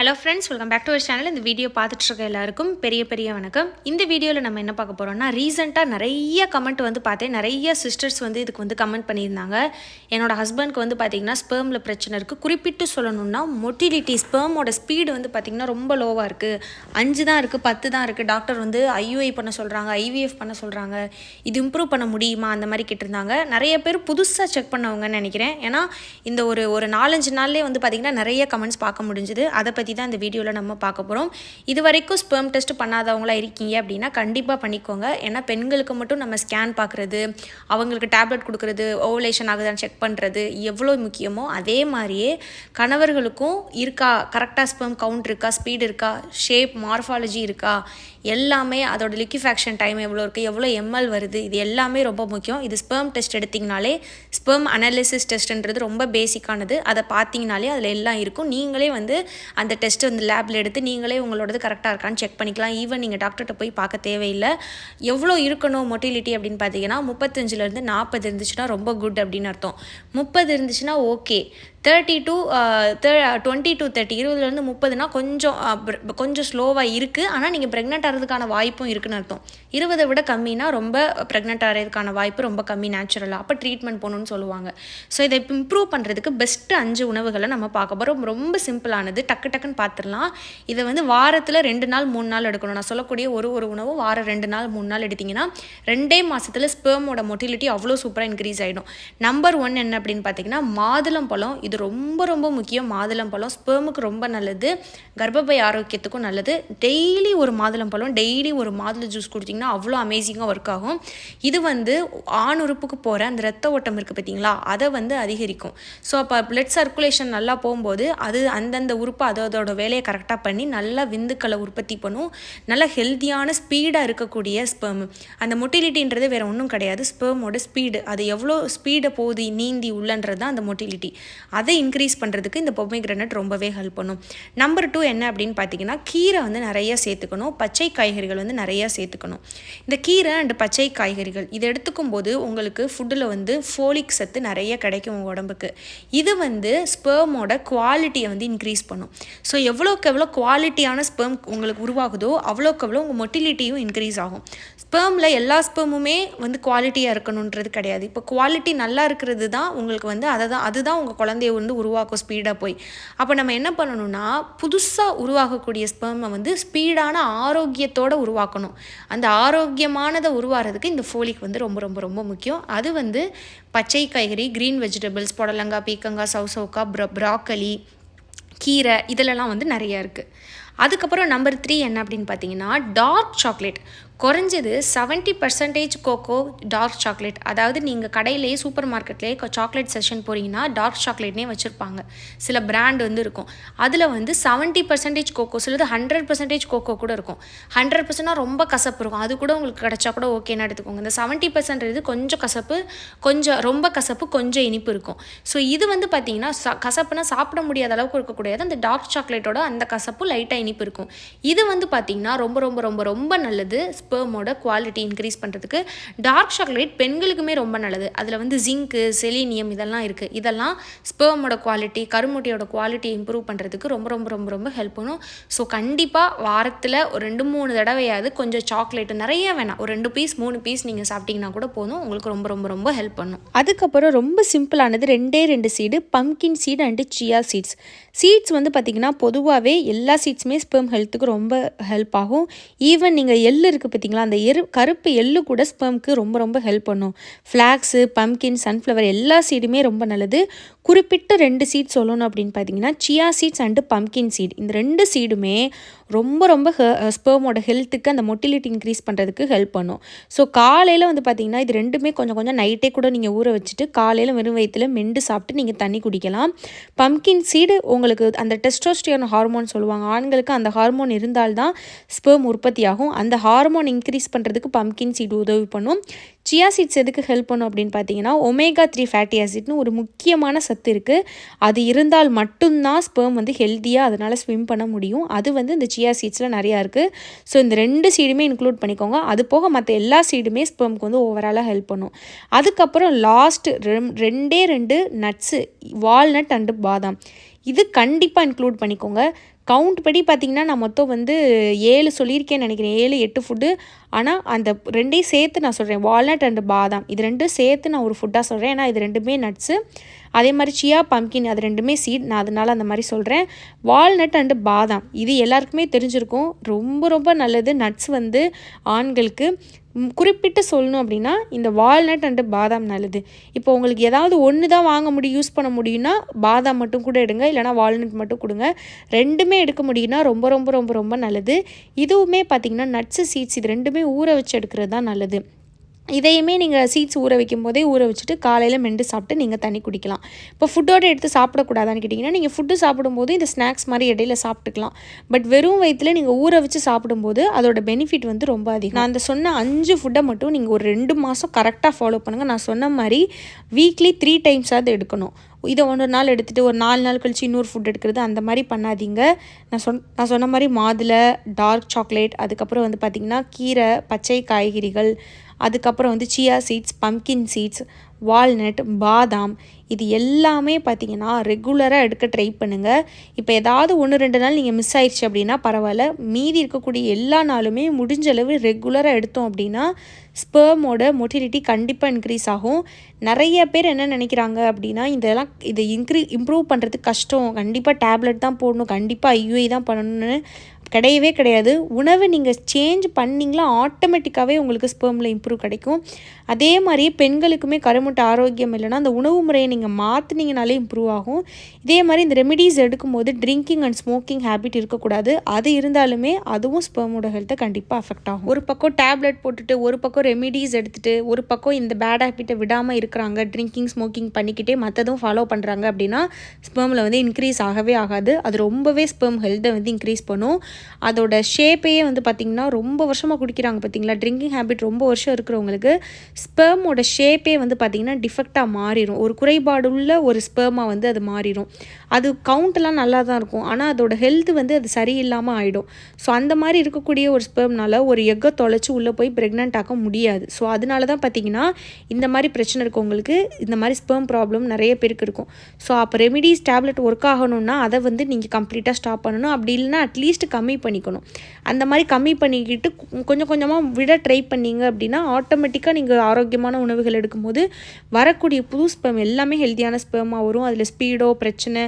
Hello friends welcome back to our channel இந்த video பார்த்துட்டு இருக்க எல்லாருக்கும் பெரிய பெரிய வணக்கம். இந்த வீடியோவில் நம்ம என்ன பார்க்க போகிறோம்னா ரீசெண்டாக நிறைய கமெண்ட் வந்து பார்த்தேன். நிறைய சிஸ்டர்ஸ் வந்து இதுக்கு வந்து கமெண்ட் பண்ணியிருந்தாங்க. என்னோட ஹஸ்பண்ட்க்கு வந்து பார்த்தீங்கன்னா ஸ்பெர்மில் பிரச்சனை இருக்குது குறிப்பிட்டு சொல்லணும்னா மொட்டிலிட்டி ஸ்பெர்மோட ஸ்பீடு வந்து பார்த்திங்கன்னா ரொம்ப லோவாக இருக்குது அஞ்சு தான் இருக்குது பத்து தான் இருக்குது டாக்டர் வந்து ஐயூஐ பண்ண சொல்கிறாங்க ஐவிஎஃப் பண்ண சொல்கிறாங்க இது இம்ப்ரூவ் பண்ண முடியுமா? அந்த மாதிரி கேட்டிருந்தாங்க. நிறைய பேர் புதுசாக செக் பண்ணவங்கன்னு நினைக்கிறேன். ஏன்னா இந்த ஒரு ஒரு நாலஞ்சு நாள்லேயே வந்து பார்த்திங்கன்னா நிறைய கமெண்ட்ஸ் பார்க்க முடிஞ்சுது. அதை பற்றி தான் இந்த வீடியோவில் நம்ம பார்க்க போகிறோம் இது வரைக்கும் ஸ்பெர்ம் டெஸ்ட் பண்ணாதவங்களா இருக்கீங்க அப்படின்னா கண்டிப்பாக பண்ணிக்கோங்க. ஏன்னா பெண்களுக்கு மட்டும் நம்ம ஸ்கேன் பார்க்குறது அவங்களுக்கு டேப்லெட் கொடுக்குறது ஓவலேஷன் ஆகுதான்னு செக் பண்ணுறது எவ்வளோ முக்கியமோ அதே மாதிரியே கணவர்களுக்கும் இருக்கா? கரெக்டாக ஸ்பெர்ம் கவுண்ட் இருக்கா? ஸ்பீடு இருக்கா? ஷேப் மார்ஃபாலஜி இருக்கா? எல்லாமே அதோட லிக்யூஃபேக்ஷன் டைம் எவ்வளோ இருக்குது எவ்வளோ எம்எல் வருது? இது எல்லாமே ரொம்ப முக்கியம். இது ஸ்பெர்ம் டெஸ்ட் எடுத்திங்கனாலே ஸ்பெர்ம் அனாலிசிஸ் டெஸ்ட்ன்றது ரொம்ப பேசிக்கானது அதை பார்த்தீங்கனாலே அதில் எல்லாம் இருக்கும். நீங்களே வந்து அந்த டெஸ்ட் வந்து லேபில் எடுத்து நீங்களே உங்களோடது கரெக்டாக இருக்கான்னு செக் பண்ணிக்கலாம். ஈவன் நீங்கள் டாக்டர்கிட்ட போய் பார்க்க தேவையில்லை. எவ்வளோ இருக்கணும் மொட்டிலிட்டி அப்படின்னு பார்த்தீங்கன்னா முப்பத்தஞ்சுலேருந்து நாற்பது இருந்துச்சுன்னா ரொம்ப குட் அப்படின்னு அர்த்தம். முப்பது இருந்துச்சுன்னா okay thirty to twenty uh, to thirty uh, இருபதுலேருந்து முப்பதுனா கொஞ்சம் uh, கொஞ்சம் ஸ்லோவாக இருக்குது ஆனால் நீங்கள் ப்ரெக்னென்ட் ஆகிறதுக்கான வாய்ப்பும் இருக்குன்னு அர்த்தம். இருபதை விட கம்மினா ரொம்ப ப்ரெக்னென்ட் ஆகிறதுக்கான வாய்ப்பு ரொம்ப கம்மி நேச்சுரலாக அப்போ ட்ரீட்மெண்ட் போகணுன்னு சொல்லுவாங்க. ஸோ இதை இம்ப்ரூவ் பண்ணுறதுக்கு பெஸ்ட்டு அஞ்சு உணவுகளை நம்ம பார்க்க போகிறோம் ரொம்ப சிம்பிளானது டக்கு டக்குன்னு பார்த்துடலாம். இதை வந்து வாரத்தில் ரெண்டு நாள் மூணு நாள் எடுக்கணும். நான் சொல்லக்கூடிய ஒரு ஒரு உணவு வாரம் ரெண்டு நாள் மூணு நாள் எடுத்திங்கன்னா ரெண்டே மாதத்தில் ஸ்பெர்மோட மொட்டிலிட்டி அவ்வளோ சூப்பராக இன்க்ரீஸ் ஆகிடும் நம்பர் ஒன் என்ன அப்படின்னு பார்த்தீங்கன்னா மாதுளம் பழம் இது ரொம்ப ரொம்ப முக்கியம். மாதுளம்பழம் ஸ்பேமுக்கு ரொம்ப நல்லது. கர்ப்பப்பை ஆரோக்கியத்துக்கும் நல்லது. டெய்லி ஒரு மாதுளம்பழம் டெய்லி ஒரு மாதுளை ஜூஸ் கொடுத்தீங்கன்னா அவ்வளோ அமேசிங்காக ஒர்க் ஆகும். இது வந்து ஆண் உறுப்புக்கு போகிற அந்த ரத்த ஓட்டம் இருக்குது பார்த்தீங்களா அதை வந்து அதிகரிக்கும். ஸோ அப்போ பிளட் சர்க்குலேஷன் நல்லா போகும்போது அது அந்தந்த உறுப்பு அதோட வேலையை கரெக்டாக பண்ணி நல்லா விந்துக்களை உற்பத்தி பண்ணும். நல்ல ஹெல்த்தியான ஸ்பீடாக இருக்கக்கூடிய ஸ்பேம் அந்த மொட்டிலிட்டின்றது வேறு ஒன்றும் கிடையாது. ஸ்பெர்மோட ஸ்பீடு அது எவ்வளோ ஸ்பீடை போகுது நீந்தி உள்ளன்றது தான் அந்த மொட்டிலிட்டி அதை இன்க்ரீஸ் பண்ணுறதுக்கு இந்த பொம்மை ரொம்பவே ஹெல்ப் பண்ணும். நம்பர் டூ என்ன அப்படின்னு பார்த்தீங்கன்னா கீரை வந்து நிறைய சேர்த்துக்கணும். பச்சை காய்கறிகள் வந்து நிறைய சேர்த்துக்கணும். இந்த கீரை அண்ட் பச்சை காய்கறிகள் இதை எடுத்துக்கும் போது உங்களுக்கு ஃபுட்டில் வந்து ஃபோலிக் சத்து நிறைய கிடைக்கும் உங்கள் உடம்புக்கு. இது வந்து ஸ்பெர்மோட குவாலிட்டியை வந்து இன்க்ரீஸ் பண்ணும். ஸோ எவ்வளோக்கு எவ்வளோ குவாலிட்டியான ஸ்பெர்ம் உங்களுக்கு உருவாகுதோ அவ்வளோக்கு எவ்வளோ உங்கள் மொட்டிலிட்டியும் இன்க்ரீஸ் ஆகும். ஸ்பேமில் எல்லா ஸ்பேமுமே வந்து குவாலிட்டியாக இருக்கணுன்றது கிடையாது. இப்போ குவாலிட்டி நல்லா இருக்கிறது தான் உங்களுக்கு வந்து அதை தான் அதுதான் உங்கள் குழந்தைய வந்து உருவாக்கும் ஸ்பீடாக போய். அப்போ நம்ம என்ன பண்ணணும்னா புதுசாக உருவாகக்கூடிய ஸ்பெர்மை வந்து ஸ்பீடான ஆரோக்கியத்தோடு உருவாக்கணும். அந்த ஆரோக்கியமானதை உருவாகிறதுக்கு இந்த ஃபோலிக் வந்து ரொம்ப ரொம்ப ரொம்ப முக்கியம். அது வந்து பச்சை காய்கறி க்ரீன் வெஜிடபிள்ஸ் புடலங்காய் பீக்கங்காய் சவுசவுக்கா ப்ரா ப்ராக்கலி கீரை இதிலெல்லாம் வந்து நிறைய இருக்குது அதுக்கப்புறம் நம்பர் த்ரீ என்ன அப்படின்னு பார்த்தீங்கன்னா டார்க் சாக்லேட் குறைஞ்சது seventy percentage cocoa dark chocolate அதாவது நீங்கள் கடையிலேயே சூப்பர் மார்க்கெட்லேயே சாக்லேட் செஷன் போகிறீங்கன்னா டார்க் சாக்லேட்னே வச்சுருப்பாங்க. சில பிராண்ட் வந்து இருக்கும். அதில் வந்து செவன்ட்டி பர்சன்டேஜ் கோகோ சிலது ஹண்ட்ரட் பர்சன்டேஜ் கோகோ கூட இருக்கும். ஹண்ட்ரட் பர்சன்டாக ரொம்ப கசப்பு இருக்கும். அது கூட உங்களுக்கு கிடச்சா கூட ஓகேன்னு எடுத்துக்கோங்க. இந்த செவன்ட்டி பர்சன்ட்றது கொஞ்சம் கசப்பு கொஞ்சம் ரொம்ப கசப்பு கொஞ்சம் இனிப்பு இருக்கும். ஸோ இது வந்து பார்த்தீங்கன்னா ச கசப்புனா சாப்பிட முடியாத அளவுக்கு இருக்கக்கூடியது. அந்த டார்க் சாக்லேட்டோட அந்த கசப்பு லைட்டாக இனிப்பு இருக்கும். இது வந்து பார்த்தீங்கன்னா ரொம்ப ரொம்ப ரொம்ப ரொம்ப நல்லது. ஸ்பெர்மோட குவாலிட்டி இன்க்ரீஸ் பண்ணுறதுக்கு டார்க் சாக்லேட் பெண்களுக்குமே ரொம்ப நல்லது. அதில் வந்து ஜிங்க்கு செலீனியம் இதெல்லாம் இருக்குது இதெல்லாம் ஸ்பெர்மோட குவாலிட்டி கருமுட்டையோட குவாலிட்டி இம்ப்ரூவ் பண்ணுறதுக்கு ரொம்ப ரொம்ப ரொம்ப ரொம்ப ஹெல்ப் பண்ணும். ஸோ கண்டிப்பாக வாரத்தில் ஒரு ரெண்டு மூணு தடவையாவது கொஞ்சம் சாக்லேட் நிறைய வேணாம். ஒரு ரெண்டு பீஸ் மூணு பீஸ் நீங்கள் சாப்பிட்டீங்கன்னா கூட போதும். உங்களுக்கு ரொம்ப ரொம்ப ரொம்ப ஹெல்ப் பண்ணும். அதுக்கப்புறம் ரொம்ப சிம்பிளானது ரெண்டே ரெண்டு seed pumpkin seed and chia seeds seeds வந்து பார்த்திங்கன்னா பொதுவாகவே எல்லா சீட்ஸுமே ஸ்பெர்ம் ஹெல்த்துக்கு ரொம்ப ஹெல்ப் ஆகும். ஈவன் நீங்கள் எள்ளு இருக்குது பார்த்தீங்களா அந்த எரு கருப்பு எள்ளு கூட ஸ்பெம்க்கு ரொம்ப ரொம்ப ஹெல்ப் பண்ணும். ஃப்ளாக்ஸு பம்கின் சன்ஃப்ளவர் எல்லா சீடுமே ரொம்ப நல்லது. குறிப்பிட்ட ரெண்டு சீட் சொல்லணும் அப்படின்னு பார்த்தீங்கன்னா chia seeds and pumpkin seed இந்த ரெண்டு சீடுமே ரொம்ப ரொம்ப ஸ்பெர்மோட ஹெல்த்துக்கு அந்த மொட்டிலிட்டி இன்க்ரீஸ் பண்ணுறதுக்கு ஹெல்ப் பண்ணும். ஸோ காலையில் வந்து பார்த்தீங்கன்னா இது ரெண்டுமே கொஞ்சம் கொஞ்சம் நைட்டே கூட நீங்கள் ஊற வச்சுட்டு காலையில் வெறும் வயிற்றுல மெண்டு சாப்பிட்டு நீங்கள் தண்ணி குடிக்கலாம். பம்கின் சீடு உங்களுக்கு அந்த டெஸ்டோஸ்டியன் ஹார்மோன் சொல்லுவாங்க. ஆண்களுக்கு அந்த ஹார்மோன் இருந்தால்தான் ஸ்பெர்ம் உற்பத்தி ஆகும் அந்த ஹார்மோன் இன்க்ரீஸ் பண்ணுறதுக்கு பம்கின் சீடு உதவி பண்ணும். சியா சீட்ஸ் எதுக்கு ஹெல்ப் பண்ணும் அப்படின்னு பார்த்தீங்கன்னா ஒமேகா த்ரீ ஃபேட்டி ஆசிட்னு ஒரு முக்கியமான சத்து இருக்குது அது இருந்தால் மட்டும்தான் ஸ்பெர்ம் வந்து ஹெல்த்தியாக அதனால் ஸ்விம் பண்ண முடியும். அது வந்து இந்த சியா சீட்ஸில் நிறையா இருக்குது ஸோ இந்த ரெண்டு சீடுமே இன்க்ளூட் பண்ணிக்கோங்க. அது போக மற்ற எல்லா சீடுமே ஸ்பெர்ம்க்கு வந்து ஓவராலாக ஹெல்ப் பண்ணும். அதுக்கப்புறம் லாஸ்ட் ரெண்டே ரெண்டு நட்ஸு வால்நட் அண்டு பாதாம் இது கண்டிப்பாக இன்க்ளூட் பண்ணிக்கோங்க. கவுண்ட் படி பார்த்திங்கன்னா நான் மொத்தம் வந்து ஏழு சொல்லியிருக்கேன்னு நினைக்கிறேன். ஏழு எட்டு ஃபுட்டு ஆனால் அந்த ரெண்டையும் சேர்த்து நான் சொல்கிறேன் வால்நட் அண்டு பாதாம் இது ரெண்டும் சேர்த்து நான் ஒரு ஃபுட்டாக சொல்கிறேன் ஏன்னா இது ரெண்டுமே நட்ஸு அதே மாதிரி சியா பம்கின் அது ரெண்டுமே சீட் நான் அதனால் அந்த மாதிரி சொல்கிறேன் வால்நட் அண்டு பாதாம் இது எல்லாருக்குமே தெரிஞ்சிருக்கும். ரொம்ப ரொம்ப நல்லது நட்ஸ் வந்து ஆண்களுக்கு. குறிப்பிட்டு சொல்லணும் அப்படின்னா இந்த வால்நட் அண்டு பாதாம் நல்லது. இப்போ உங்களுக்கு ஏதாவது ஒன்று தான் வாங்க முடியும் யூஸ் பண்ண முடியும்னா பாதாம் மட்டும் கூட எடுங்க இல்லைனா வால்நட் மட்டும் கொடுங்க. ரெண்டுமே எடுக்க முடியும்னா ரொம்ப ரொம்ப ரொம்ப ரொம்ப நல்லது. இதுவுமே பார்த்திங்கன்னா நட்ஸு சீட்ஸ் இது ரெண்டுமே ஊற வச்சு எடுக்கிறது தான் நல்லது. இதையுமே நீங்கள் சீட்ஸ் ஊற வைக்கும் போதே ஊற வச்சுட்டு காலையில் மெண்டு சாப்பிட்டு நீங்கள் தண்ணி குடிக்கலாம். இப்போ ஃபுட்டோடு எடுத்து சாப்பிடக்கூடாதான்னு கேட்டிங்கன்னா நீங்கள் ஃபுட்டு சாப்பிடும்போது இந்த ஸ்நாக்ஸ் மாதிரி இடையில சாப்பிட்டுக்கலாம். பட் வெறும் வயிற்றில் நீங்கள் ஊற வச்சு சாப்பிடும்போது அதோட பெனிஃபிட் வந்து ரொம்ப அதிகம். நான் அந்த சொன்ன அஞ்சு ஃபுட்டை மட்டும் நீங்கள் ஒரு ரெண்டு மாதம் கரெக்டாக ஃபாலோ பண்ணுங்கள் நான் சொன்ன மாதிரி வீக்லி த்ரீ டைம்ஸாவது எடுக்கணும். இதை ஒன்று நாள் எடுத்துகிட்டு ஒரு நாலு நாள் கழிச்சு இன்னொரு ஃபுட் எடுக்கிறது அந்த மாதிரி பண்ணாதீங்க. நான் சொன் நான் சொன்ன மாதிரி மாதுளை டார்க் சாக்லேட் அதுக்கப்புறம் வந்து பார்த்திங்கன்னா கீரை பச்சை காய்கறிகள் அதுக்கப்புறம் வந்து chia seeds pumpkin seeds walnut பாதாம் இது எல்லாமே பார்த்தீங்கன்னா ரெகுலராக எடுக்க ட்ரை பண்ணுங்கள் இப்போ ஏதாவது ஒன்று ரெண்டு நாள் நீங்கள் மிஸ் ஆயிடுச்சு அப்படின்னா பரவாயில்ல. மீதி இருக்கக்கூடிய எல்லா நாளுமே முடிஞ்ச அளவு ரெகுலராக எடுத்தோம் அப்படின்னா ஸ்பேமோட மொட்டிலிட்டி கண்டிப்பாக இன்க்ரீஸ் ஆகும். நிறைய பேர் என்ன நினைக்கிறாங்க அப்படின்னா இதெல்லாம் இதை இன்க்ரீ இம்ப்ரூவ் பண்ணுறதுக்கு கஷ்டம். கண்டிப்பாக டேப்லெட் தான் போடணும். கண்டிப்பாக ஐயூஐ தான் பண்ணணும்னு கிடையவே கிடையாது. உணவை நீங்கள் சேஞ்ச் பண்ணிங்களா ஆட்டோமேட்டிக்காகவே உங்களுக்கு ஸ்பெர்மில் இம்ப்ரூவ் கிடைக்கும். அதே மாதிரி பெண்களுக்குமே கருமுட்டை ஆரோக்கியம் இல்லைன்னா அந்த உணவு முறையை நீங்கள் மாற்றினீங்கனாலே இம்ப்ரூவ் ஆகும். இதே மாதிரி இந்த ரெமிடிஸ் எடுக்கும்போது ட்ரிங்கிங் அண்ட் ஸ்மோக்கிங் ஹேபிட் இருக்கக்கூடாது. அது இருந்தாலுமே அதுவும் ஸ்பெர்மோட ஹெல்த்தை கண்டிப்பாக அஃபெக்ட் ஆகும். ஒரு பக்கம் டேப்லெட் போட்டுட்டு ஒரு பக்கம் ரெமிடிஸ் எடுத்துகிட்டு ஒரு பக்கம் இந்த பேட் ஹேபிட்டை விடாமல் இருக்கிறாங்க ட்ரிங்கிங் ஸ்மோக்கிங் பண்ணிக்கிட்டே மற்றதும் ஃபாலோ பண்ணுறாங்க அப்படின்னா ஸ்பெர்மில் வந்து இன்க்ரீஸ் ஆகவே ஆகாது. அது ரொம்பவே ஸ்பெர்ம் ஹெல்த்தை வந்து இன்க்ரீஸ் பண்ணும். அதோட ஷேப்பையே வந்து பார்த்திங்கன்னா ரொம்ப வருஷமாக குடிக்கிறாங்க பார்த்தீங்களா ட்ரிங்கிங் ஹேபிட் ரொம்ப வருஷம் இருக்கிறவங்களுக்கு ஸ்பெர்மோட ஷேப்பே வந்து பார்த்திங்கன்னா டிஃபெக்டாக மாறிடும் ஒரு குறைபாடுள்ள ஒரு ஸ்பேமாக வந்து அது மாறிடும் அது கவுண்ட்லாம் நல்லா தான் இருக்கும். ஆனால் அதோட ஹெல்த் வந்து அது சரியில்லாமல் ஆகிடும் ஸோ அந்த மாதிரி இருக்கக்கூடிய ஒரு ஸ்பேம்னால ஒரு எக்கை தொலைச்சி உள்ளே போய் ப்ரெக்னென்ட் ஆக்க முடியாது. ஸோ அதனால தான் பார்த்திங்கன்னா இந்த மாதிரி பிரச்சனை இருக்கவங்களுக்கு இந்த மாதிரி ஸ்பெர்ம் ப்ராப்ளம் நிறைய பேருக்கு இருக்கும். ஸோ அப்போ ரெமிடிஸ் டேப்லெட் ஒர்க் ஆகணும்னா அதை வந்து நீங்கள் கம்ப்ளீட்டாக ஸ்டாப் பண்ணணும். அப்படி இல்லைனா அட்லீஸ்ட் கம்மி பண்ணிக்கணும். அந்த மாதிரி கம்மி பண்ணிக்கிட்டு கொஞ்சம் கொஞ்சமாக விட ட்ரை பண்ணிங்க அப்படின்னா ஆட்டோமேட்டிக்காக நீங்கள் ஆரோக்கியமான உணவுகள் எடுக்கும்போது வரக்கூடிய புது ஸ்பெம் எல்லாமே ஹெல்த்தியான ஸ்பெமாக வரும். அதில் ஸ்பீடோ பிரச்சனை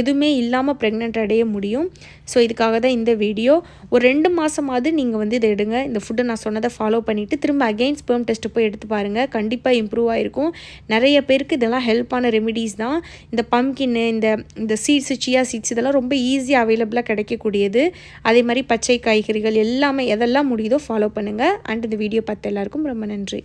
எதுவுமே இல்லாமல் ப்ரெக்னென்ட் அடைய முடியும். ஸோ இதுக்காக தான் இந்த வீடியோ ஒரு ரெண்டு மாதமாவது நீங்கள் வந்து இதை எடுங்க. இந்த ஃபுட்டை நான் சொன்னதை ஃபாலோ பண்ணிவிட்டு திரும்ப அகெயின் ஸ்பெர்ம் டெஸ்ட்டு போய் எடுத்து பாருங்கள் கண்டிப்பாக இம்ப்ரூவ் ஆகிருக்கும் நிறைய பேருக்கு இதெல்லாம் ஹெல்ப்பான ரெமிடிஸ் தான். இந்த பம்கின்னு இந்த இந்த சீட்ஸு சியா சீட்ஸ் இதெல்லாம் ரொம்ப ஈஸியாக அவைலபிளாக கிடைக்கக்கூடியது. அதே மாதிரி பச்சை காய்கறிகள் எல்லாமே எதெல்லாம் முடியுதோ ஃபாலோ பண்ணுங்கள் அண்ட் இந்த வீடியோ பார்த்த எல்லாருக்கும் ரொம்ப நன்றி.